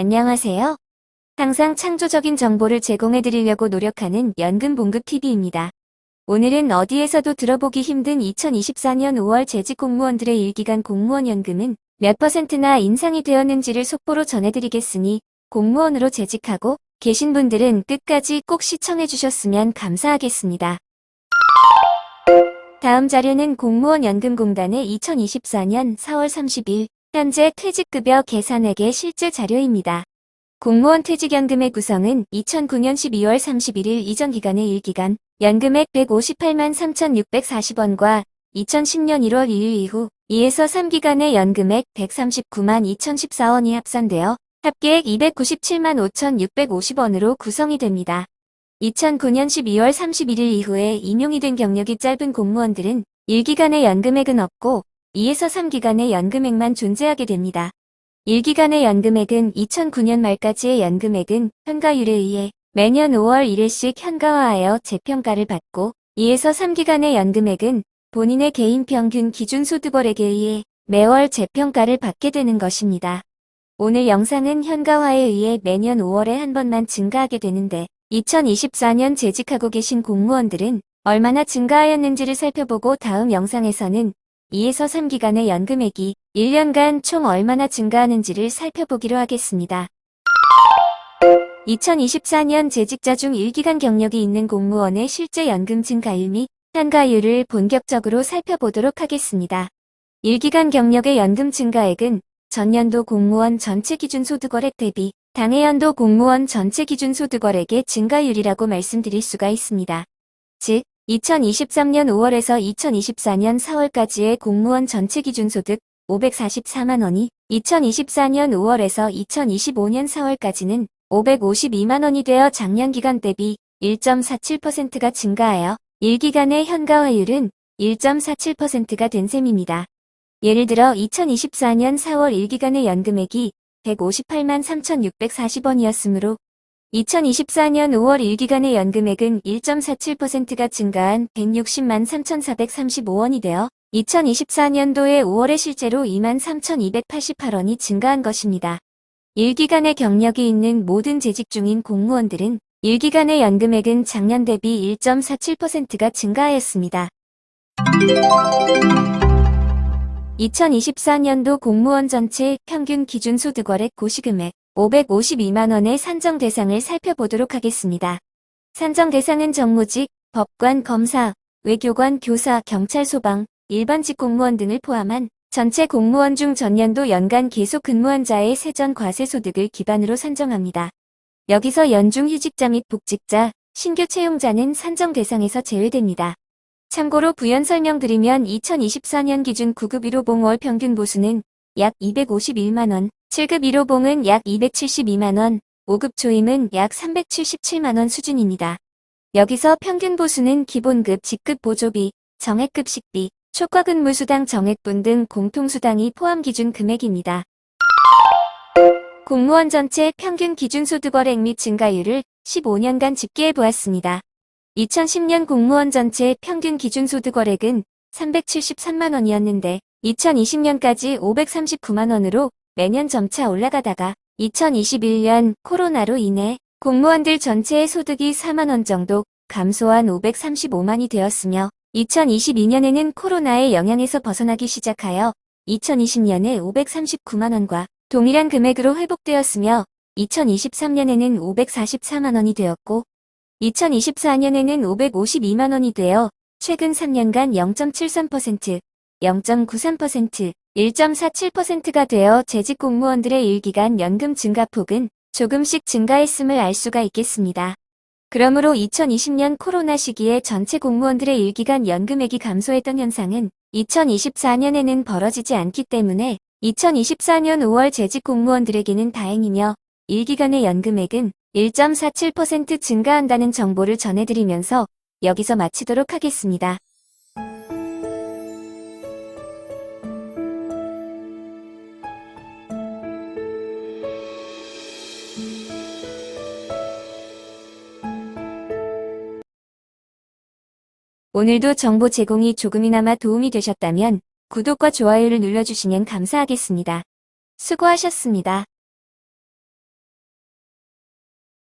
안녕하세요. 항상 창조적인 정보를 제공해 드리려고 노력하는 연금봉급TV입니다. 오늘은 어디에서도 들어보기 힘든 2024년 5월 재직 공무원들의 일기간 공무원 연금은 몇 퍼센트나 인상이 되었는지를 속보로 전해드리겠으니 공무원으로 재직하고 계신 분들은 끝까지 꼭 시청해 주셨으면 감사하겠습니다. 다음 자료는 공무원 연금공단의 2024년 4월 30일 현재 퇴직급여 계산액의 실제 자료입니다. 공무원 퇴직연금의 구성은 2009년 12월 31일 이전 기간의 1기간 연금액 158만 3,640원과 2010년 1월 2일 이후 2에서 3기간의 연금액 139만 2,014원이 합산되어 합계액 297만 5,650원으로 구성이 됩니다. 2009년 12월 31일 이후에 임용이 된 경력이 짧은 공무원들은 1기간의 연금액은 없고 2에서 3기간의 연금액만 존재하게 됩니다. 1기간의 연금액은 2009년 말까지의 연금액은 현가율에 의해 매년 5월 1일씩 현가화하여 재평가를 받고 2에서 3기간의 연금액은 본인의 개인 평균 기준 소득월액에 의해 매월 재평가를 받게 되는 것입니다. 오늘 영상은 현가화에 의해 매년 5월에 한 번만 증가하게 되는데 2024년 재직하고 계신 공무원들은 얼마나 증가하였는지를 살펴보고 다음 영상에서는 2에서 3기간의 연금액이 1년간 총 얼마나 증가하는지를 살펴보기로 하겠습니다. 2024년 재직자 중 1기간 경력이 있는 공무원의 실제 연금 증가율 및 현가율을 본격적으로 살펴보도록 하겠습니다. 1기간 경력의 연금 증가액은 전년도 공무원 전체 기준 소득월액 대비 당해연도 공무원 전체 기준 소득월액의 증가율이라고 말씀드릴 수가 있습니다. 즉, 2023년 5월에서 2024년 4월까지의 공무원 전체 기준 소득 544만 원이 2024년 5월에서 2025년 4월까지는 552만 원이 되어 작년 기간 대비 1.47%가 증가하여 1기간의 현가화율은 1.47%가 된 셈입니다. 예를 들어 2024년 4월 1기간의 연금액이 158만 3,640원이었으므로 2024년 5월 1기간의 연금액은 1.47%가 증가한 160만 3,435원이 되어 2024년도의 5월에 실제로 2만 3,288원이 증가한 것입니다. 1기간의 경력이 있는 모든 재직 중인 공무원들은 1기간의 연금액은 작년 대비 1.47%가 증가하였습니다. 2024년도 공무원 전체 평균 기준 소득월액 고시금액 552만원의 산정 대상을 살펴보도록 하겠습니다. 산정 대상은 정무직, 법관, 검사, 외교관, 교사, 경찰, 소방, 일반직 공무원 등을 포함한 전체 공무원 중 전년도 연간 계속 근무한 자의 세전 과세 소득을 기반으로 산정합니다. 여기서 연중 휴직자 및 복직자, 신규 채용자는 산정 대상에서 제외됩니다. 참고로 부연 설명드리면 2024년 기준 9급 1호봉 월 평균 보수는 약 251만원, 7급 1호봉은 약 272만원, 5급 초임은 약 377만원 수준입니다. 여기서 평균 보수는 기본급, 직급 보조비, 정액급 식비, 초과근무수당 정액분 등 공통수당이 포함 기준 금액입니다. 공무원 전체 평균 기준 소득월액 및 증가율을 15년간 집계해 보았습니다. 2010년 공무원 전체 평균 기준 소득월액은 373만원이었는데 2020년까지 539만원으로 매년 점차 올라가다가 2021년 코로나로 인해 공무원들 전체의 소득이 4만원 정도 감소한 535만이 되었으며 2022년에는 코로나의 영향에서 벗어나기 시작하여 2020년에 539만원과 동일한 금액으로 회복되었으며 2023년에는 544만원이 되었고 2024년에는 552만원이 되어 최근 3년간 0.73%, 0.93%, 1.47%가 되어 재직 공무원들의 일기간 연금 증가폭은 조금씩 증가했음을 알 수가 있겠습니다. 그러므로 2020년 코로나 시기에 전체 공무원들의 일기간 연금액이 감소했던 현상은 2024년에는 벌어지지 않기 때문에 2024년 5월 재직 공무원들에게는 다행이며 일기간의 연금액은 1.47% 증가한다는 정보를 전해드리면서 여기서 마치도록 하겠습니다. 오늘도 정보 제공이 조금이나마 도움이 되셨다면 구독과 좋아요를 눌러주시면 감사하겠습니다. 수고하셨습니다.